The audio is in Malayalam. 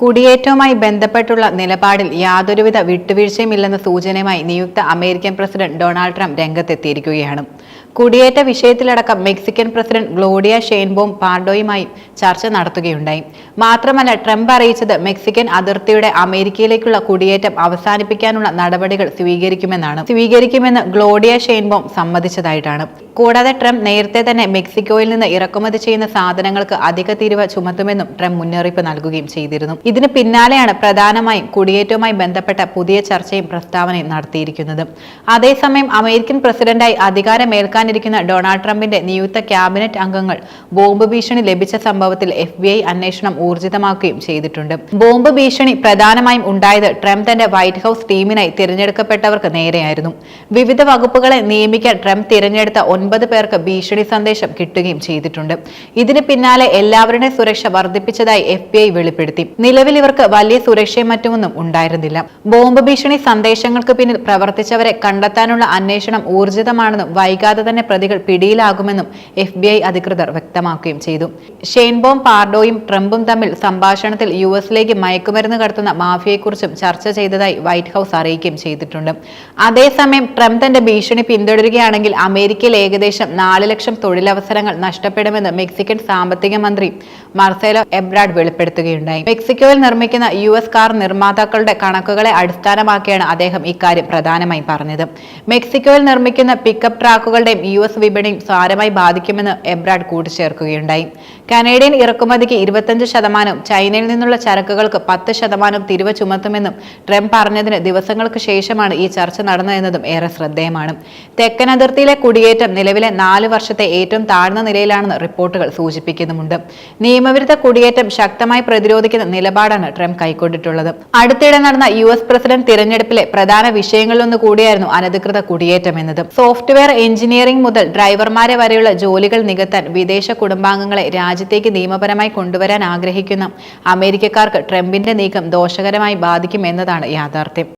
കുടിയേറ്റവുമായി ബന്ധപ്പെട്ടുള്ള നിലപാടിൽ യാതൊരുവിധ വിട്ടുവീഴ്ചയുമില്ലെന്ന സൂചനയുമായി നിയുക്ത അമേരിക്കൻ പ്രസിഡന്റ് ഡൊണാൾഡ് ട്രംപ് രംഗത്തെത്തിയിരിക്കുകയാണ്. കുടിയേറ്റ വിഷയത്തിലടക്കം മെക്സിക്കൻ പ്രസിഡന്റ് ഗ്ലോഡിയ ഷെയ്ൻബോം പാർഡോയുമായി ചർച്ച നടത്തുകയുണ്ടായി. മാത്രമല്ല ട്രംപ് അറിയിച്ചത് മെക്സിക്കൻ അതിർത്തിയുടെ അമേരിക്കയിലേക്കുള്ള കുടിയേറ്റം അവസാനിപ്പിക്കാനുള്ള നടപടികൾ സ്വീകരിക്കുമെന്നാണ്. സ്വീകരിക്കുമെന്ന് ഗ്ലോഡിയ ഷെയ്ൻബോം സമ്മതിച്ചതായിട്ടാണ്. കൂടാതെ ട്രംപ് നേരത്തെ തന്നെ മെക്സിക്കോയിൽ നിന്ന് ഇറക്കുമതി ചെയ്യുന്ന സാധനങ്ങൾക്ക് അധിക തീരുവ ചുമത്തുമെന്നും ട്രംപ് മുന്നറിയിപ്പ് നൽകുകയും ചെയ്തിരുന്നു. ഇതിന് പിന്നാലെയാണ് പ്രധാനമായും കുടിയേറ്റവുമായി ബന്ധപ്പെട്ട പുതിയ ചർച്ചയും പ്രസ്താവനയും നടത്തിയിരിക്കുന്നത്. അതേസമയം അമേരിക്കൻ പ്രസിഡന്റായി അധികാരമേൽക്കാനിരിക്കുന്ന ഡൊണാൾഡ് ട്രംപിന്റെ നിയുക്ത ക്യാബിനറ്റ് അംഗങ്ങൾ ബോംബ് ഭീഷണി ലഭിച്ച സംഭവത്തിൽ എഫ് ബി ഐ അന്വേഷണം ഊർജിതമാക്കുകയും ചെയ്തിട്ടുണ്ട്. ബോംബ് ഭീഷണി പ്രധാനമായും ഉണ്ടായത് ട്രംപ് തന്റെ വൈറ്റ് ഹൌസ് ടീമിനായി തിരഞ്ഞെടുക്കപ്പെട്ടവർക്ക് നേരെയായിരുന്നു. വിവിധ വകുപ്പുകളെ നിയമിക്കാൻ ട്രംപ് തിരഞ്ഞെടുത്ത ഒൻപത് പേർക്ക് ഭീഷണി സന്ദേശം കിട്ടുകയും ചെയ്തിട്ടുണ്ട്. ഇതിന് പിന്നാലെ എല്ലാവരുടെയും സുരക്ഷ വർദ്ധിപ്പിച്ചതായി എഫ് ബി ഐ വെളിപ്പെടുത്തി. നിലവിൽ ഇവർക്ക് വലിയ സുരക്ഷയും മറ്റുമൊന്നും ഉണ്ടായിരുന്നില്ല. ബോംബ് ഭീഷണി സന്ദേശങ്ങൾക്ക് പിന്നിൽ പ്രവർത്തിച്ചവരെ കണ്ടെത്താനുള്ള അന്വേഷണം ഊർജിതമാണെന്നും വൈകാതെ തന്നെ പ്രതികൾ പിടിയിലാകുമെന്നും എഫ് ബി ഐ അധികൃതർ വ്യക്തമാക്കുകയും ചെയ്തു. ഷെയ്ൻബോം പാർഡോയും ട്രംപും തമ്മിൽ സംഭാഷണത്തിൽ യു എസിലേക്ക് മയക്കുമരുന്ന് കടത്തുന്ന മാഫിയയെക്കുറിച്ചും ചർച്ച ചെയ്തതായി വൈറ്റ് ഹൌസ് അറിയിക്കുകയും ചെയ്തിട്ടുണ്ട്. അതേസമയം ട്രംപ് തന്റെ ഭീഷണി പിന്തുടരുകയാണെങ്കിൽ അമേരിക്കയിൽ ഏകദേശം നാല് ലക്ഷം തൊഴിലവസരങ്ങൾ നഷ്ടപ്പെടുമെന്ന് മെക്സിക്കൻ സാമ്പത്തിക മന്ത്രി മർസേലോ എബ്രാഡ് വെളിപ്പെടുത്തുകയുണ്ടായി. മെക്സിക്കോയിൽ നിർമ്മിക്കുന്ന യു എസ് കാർ നിർമ്മാതാക്കളുടെ കണക്കുകളെ അടിസ്ഥാനമാക്കിയാണ് അദ്ദേഹം ഇക്കാര്യം പ്രധാനമായും പറഞ്ഞത്. മെക്സിക്കോയിൽ നിർമ്മിക്കുന്ന പിക്കപ്പ് ട്രാക്കുകളുടെയും യു എസ് വിപണിയും സാരമായി ബാധിക്കുമെന്ന് എബ്രാഡ് കൂട്ടിച്ചേർക്കുകയുണ്ടായി. കനേഡിയൻ ഇറക്കുമതിക്ക് ഇരുപത്തഞ്ച് ശതമാനം ചൈനയിൽ നിന്നുള്ള ചരക്കുകൾക്ക് പത്ത് ശതമാനം തിരിവ് ചുമത്തുമെന്നും ട്രംപ് പറഞ്ഞതിന് ദിവസങ്ങൾക്ക് ശേഷമാണ് ഈ ചർച്ച നടന്നതെന്നതും ഏറെ ശ്രദ്ധേയമാണ്. തെക്കൻ അതിർത്തിയിലെ കുടിയേറ്റം നിലവിലെ നാല് വർഷത്തെ ഏറ്റവും താഴ്ന്ന നിലയിലാണെന്ന് റിപ്പോർട്ടുകൾ സൂചിപ്പിക്കുന്നുമുണ്ട്. നിയമവിരുദ്ധ കുടിയേറ്റം ശക്തമായി പ്രതിരോധിക്കുന്ന നിലപാടാണ് ട്രംപ് കൈക്കൊണ്ടിട്ടുള്ളത്. അടുത്തിടെ നടന്ന യു എസ് പ്രസിഡന്റ് തിരഞ്ഞെടുപ്പിലെ പ്രധാന വിഷയങ്ങളിലൊന്നു കൂടിയായിരുന്നു അനധികൃത കുടിയേറ്റം എന്നത്. സോഫ്റ്റ്വെയർ എഞ്ചിനീയറിംഗ് മുതൽ ഡ്രൈവർമാരെ വരെയുള്ള ജോലികൾ നികത്താൻ വിദേശ കുടുംബാംഗങ്ങളെ രാജ്യത്തേക്ക് നിയമപരമായി കൊണ്ടുവരാൻ ആഗ്രഹിക്കുന്ന. അമേരിക്കക്കാർക്ക് ട്രംപിന്റെ നീക്കം ദോഷകരമായി ബാധിക്കുമെന്നതാണ് യാഥാർത്ഥ്യം.